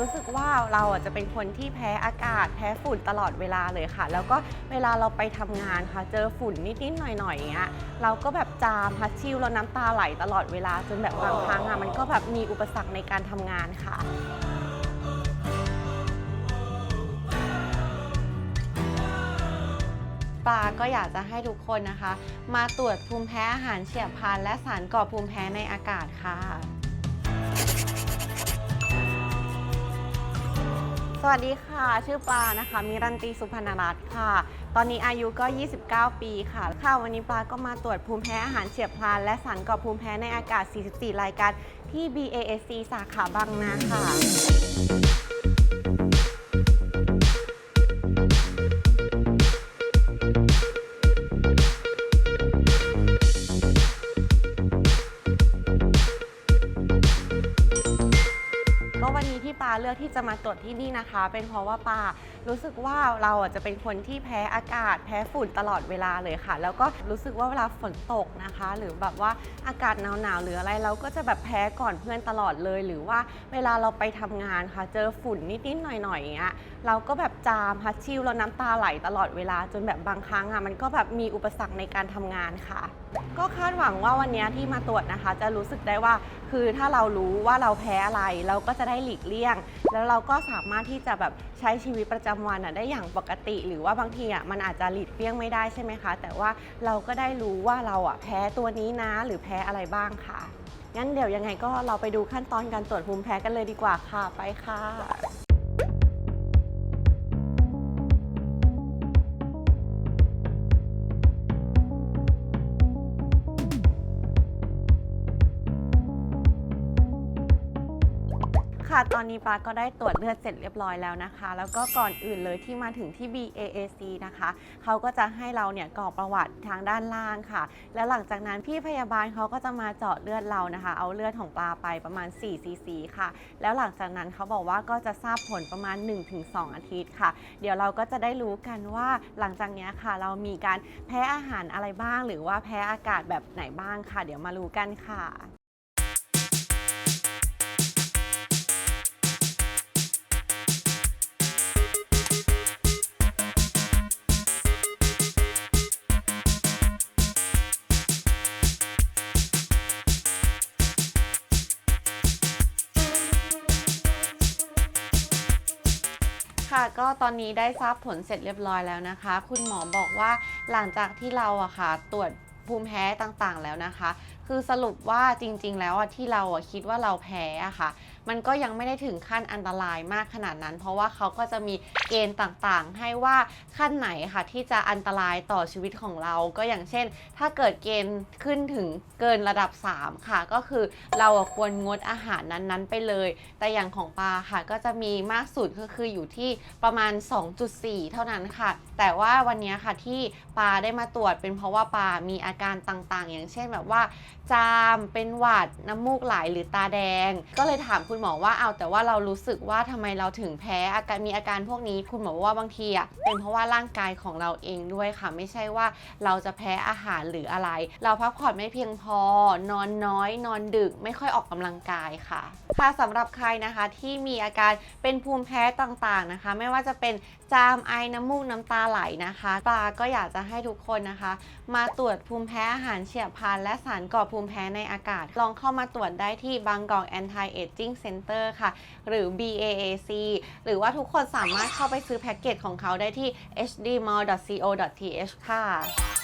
รู้สึกว่าเราอะจะเป็นคนที่แพ้อากาศ แพ้ฝุ่นตลอดเวลาเลยค่ะ แล้วก็เวลาเราไปทำงานค่ะ เจอฝุ่นนิดๆหน่อยๆอย่างเงี้ยเราก็แบบจามพัดชิวแล้วน้ำตาไหลตลอดเวลาจนแบบบางครั้งอะมันก็แบบมีอุปสรรคในการทำงานค่ะ ปลาก็อยากจะให้ทุกคนนะคะ มาตรวจภูมิแพ้อาหารเฉียบพลันและสารก่อภูมิแพ้ในอากาศค่ะ วัสดีค่ะ ชื่อปลานะคะมิรันตีสุพรรณรัตน์ค่ะ ตอนนี้อายุก็ 29 ปีค่ะ ค่ะ วันนี้ปลาก็มาตรวจภูมิแพ้อาหารเฉียบพลัน และสารก่อภูมิแพ้ในอากาศ 44 รายการที่ BASC สาขาบางนาค่ะ็วันนี้ที่ปาเลือกที่จะมาตรวจที่นี่นะคะ เป็นเพราะว่าปารู้สึกว่าเราอะจะเป็นคนที่แพ้อากาศ แพ้ฝุ่นตลอดเวลาเลยค่ะ แล้วก็รู้สึกว่าเวลาฝนตกนะคะ หรือแบบว่าอากาศหนาวๆหรืออะไรเราก็จะแบบแพ้ก่อนเพื่อนตลอดเลย หรือว่าเวลาเราไปทำงานค่ะ เจอฝุ่นนิดๆหน่อยๆอย่างเงี้ยเราก็แบบจามพัดชิวแล้วน้ำตาไหลตลอดเวลาจนแบบบางครั้งอะมันก็แบบมีอุปสรรคในการทำงานค่ะ ก็คาดหวังว่าวันนี้ที่มาตรวจนะคะ จะรู้สึกได้ว่าคือถ้าเรารู้ว่าเราแพ้อะไรเราก็จะได้หลีกเลี่ยง แล้วเราก็สามารถที่จะแบบใช้ชีวิตประจำวันอะได้อย่างปกติ หรือว่าบางทีอะมันอาจจะหลีกเลี่ยงไม่ได้ใช่ไหมคะ แต่ว่าเราก็ได้รู้ว่าเราอะแพ้ตัวนี้นะ หรือแพ้อะไรบ้างค่ะงั้นเดี๋ยวยังไงก็เราไปดูขั้นตอนการตรวจภูมิแพ้กันเลยดีกว่าค่ะไปค่ะ ค่ะ ตอนนี้ปาก็ได้ตรวจเลือดเสร็จเรียบร้อยแล้วนะคะ แล้วก็ก่อนอื่นเลยที่มาถึงที่ BAAC นะคะ เขาก็จะให้เราเนี่ยกรอกประวัติทางด้านล่างค่ะ แล้วหลังจากนั้นพี่พยาบาลเขาก็จะมาเจาะเลือดเรานะคะ เอาเลือดของปลาไปประมาณ4 cc ค่ะ แล้วหลังจากนั้นเขาบอกว่าก็จะทราบผลประมาณ 1-2 อาทิตย์ค่ะ เดี๋ยวเราก็จะได้รู้กันว่าหลังจากนี้ค่ะ เรามีการแพ้อาหารอะไรบ้าง หรือว่าแพ้อากาศแบบไหนบ้างค่ะ เดี๋ยวมารู้กันค่ะ ค่ะก็ตอนนี้ได้ทราบผลเสร็จเรียบร้อยแล้วนะคะ คุณหมอบอกว่าหลังจากที่เราอะค่ะตรวจภูมิแพ้ต่างๆแล้วนะคะ คือสรุปว่าจริงๆ แล้วอะที่เราอะคิดว่าเราแพ้อะค่ะ มันก็ยังไม่ได้ถึงขั้นอันตรายมากขนาดนั้น เพราะว่าเขาก็จะมีเกณฑ์ต่างๆ ให้ว่าขั้นไหนค่ะที่จะอันตรายต่อชีวิตของเรา ก็อย่างเช่น ถ้าเกิดเกณฑ์ขึ้นถึงเกินระดับ 3 ค่ะ ก็คือเราควรงดอาหารนั้นๆ ไปเลย แต่อย่างของปลาค่ะก็จะมีมากสุดก็คืออยู่ที่ประมาณ 2.4 เท่านั้นค่ะ แต่ว่าวันนี้ค่ะที่ปลาได้มาตรวจเป็นเพราะว่าปลามีอาการต่างๆ อย่างเช่นแบบว่า จามเป็นหวัดน้ำมูกไหลหรือตาแดง ก็เลยถามคุณหมอว่าเอาแต่ว่าเรารู้สึกว่าทำไมเราถึงแพ้อาการมีอาการพวกนี้ คุณหมอว่าบางทีอะเป็นเพราะว่าร่างกายของเราเองด้วยค่ะ ไม่ใช่ว่าเราจะแพ้อาหารหรืออะไร เราพักผ่อนไม่เพียงพอ นอนน้อย นอนดึกไม่ค่อยออกกำลังกายค่ะค่ะสำหรับใครนะคะที่มีอาการเป็นภูมิแพ้ต่างๆนะคะ ไม่ว่าจะเป็นจามไอน้ำมูกน้ำตาไหลนะคะปลาก็อยากจะให้ทุกคนนะคะ มาตรวจภูมิแพ้อาหารเฉียบพลันและสารก่อภูมิแพ้ในอากาศ ลองเข้ามาตรวจได้ที่บางกอก Anti Aging Center ค่ะ หรือ BAAC หรือว่าทุกคนสามารถเข้าไปซื้อแพ็กเกจของเขาได้ที่ hdmall.co.th ค่ะ